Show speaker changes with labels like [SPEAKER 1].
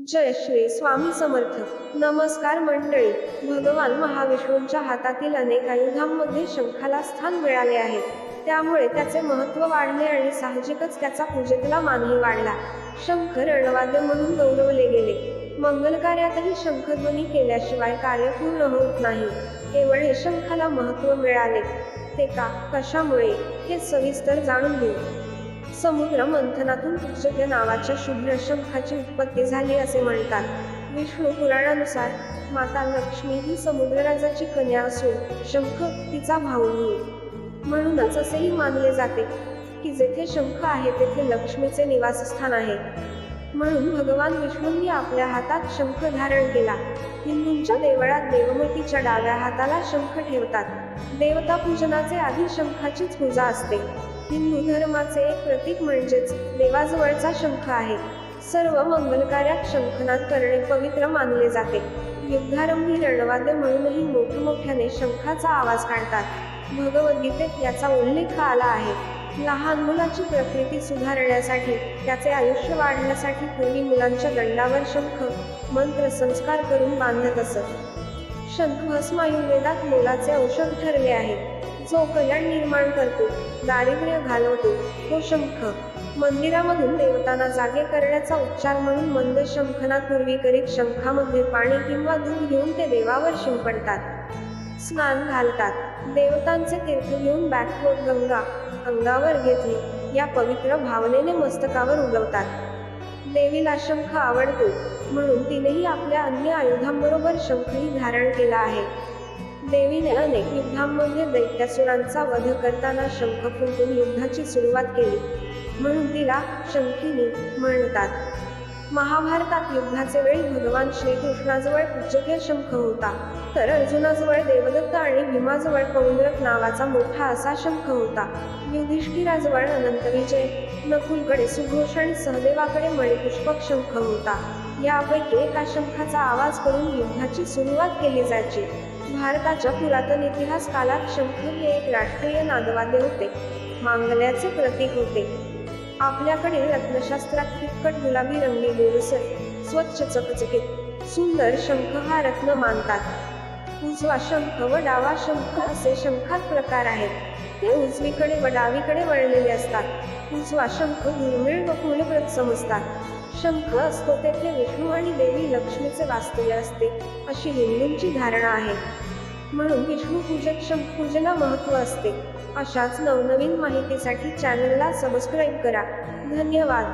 [SPEAKER 1] जय श्री स्वामी समर्थ. नमस्कार मंडळी. भगवान महाविष्णूंच्या हातातील अनेक आयुधांमध्ये शंखाला स्थान मिळाले आहे. त्यामुळे त्याचे महत्त्व वाढले आणि साहजिकच त्याचा पूजेतला मानही वाढला. शंख रणवाद्य म्हणून गौरवले गेले. मंगल कार्यातही शंखध्वनी केल्याशिवाय कार्य पूर्ण होत नाही. केवळ हे शंखाला महत्त्व मिळाले. ते का? कशामुळे? हे सविस्तर जाणून घेऊ. समुद्र मंथनातून पुस्तके नावाच्या शुभ्र शंखाची उत्पत्ती झाली असे म्हणतात. विष्णू पुराणानुसार माता लक्ष्मी ही समुद्रराजाची कन्या असून शंख तिचा भाऊ होय म्हणूनच असेही मानले जाते की जेथे शंख आहे तेथे लक्ष्मीचे निवासस्थान आहे. म्हणून भगवान विष्णूंनी आपल्या हातात शंख धारण केला. हिंदूंच्या देवळात देवमतीच्या डाव्या हाताला शंख ठेवतात. देवता पूजनाचे आधी शंखाचीच पूजा असते. हिंदू धर्माचे एक प्रतीक म्हणजेच देवाजवळचा शंख आहे. सर्व मंगलकार्यात शंखनाद करणे पवित्र मानले जाते. युद्धारंभी रणवाद्य म्हणूनही मोठमोठ्याने शंखाचा आवाज काढतात. भगवद्गीतेत याचा उल्लेख आला आहे. लहान मुलाची प्रकृती सुधारण्यासाठी त्याचे आयुष्य वाढण्यासाठी पूर्वी मुलांच्या दंडावर शंख मंत्र संस्कार करून बांधत असत. शंख भस्म मुलाचे मोलाचे औषध ठरले आहे. जो कल्याण निर्माण करतो. दारिद्र्य घालवतो. तो शंख. मंदिरामधून देवतांना जागे करण्याचा उच्चार म्हणून मंद शंखनापूर्वी करीत शंखामध्ये पाणी किंवा दूध घेऊन ते देवावर शिंपडतात. स्नान घालतात. देवतांचे तीर्थ घेऊन बॅकफोट गंगा अंगावर घेतली. या पवित्र भावनेने मस्तकावर उगवतात. देवीला शंख आवडतो. म्हणून तिनेही आपल्या अन्य आयुधांबरोबर शंखही धारण केला आहे. देवीने अनेक युद्धांमध्ये दैत्यासुरांचा वध करताना शंख फुंकून युद्धाची सुरुवात केली म्हणून तिला शंखिनी म्हणतात. महाभारतात युद्धाचे वेळी भगवान श्रीकृष्णाजवळ पुजकीय शंख होता तर अर्जुनाजवळ देवदत्त आणि भीमाजवळ पौंद्रक नावाचा मोठा असा शंख होता. युधिष्ठिराजवळ अनंत विजय नकुलकडे सुघोष आणि सहदेवाकडे मणिपुष्पक शंख होता. यापैकी एका शंखाचा आवाज करून युद्धाची सुरुवात केली जायची. भारताच्या पुरातन इतिहास कालात शंख हे एक राष्ट्रीय नादवाद्य होते. मांगल्याचे प्रतीक होते. आपल्याकडे रत्नशास्त्रात फिक्कट गुलाबी रंगी गोलसर स्वच्छ चकचकीत. सुंदर शंख हा रत्न मानतात. उजवा शंख व डावा शंख असे शंखात प्रकार आहेत. ते उजवीकडे व डावीकडे वळलेले असतात. उजवा शंख दुर्मिळ व फुलप्रत समजतात. शंख असतो तेथे विष्णू आणि देवी लक्ष्मीचे वास्तव्य असते अशी हिंदूंची धारणा आहे. म्हणून विष्णू पूजेत शंख पूजेला महत्त्व असते. अशाच नवनवीन माहितीसाठी चॅनलला सबस्क्राईब करा. धन्यवाद.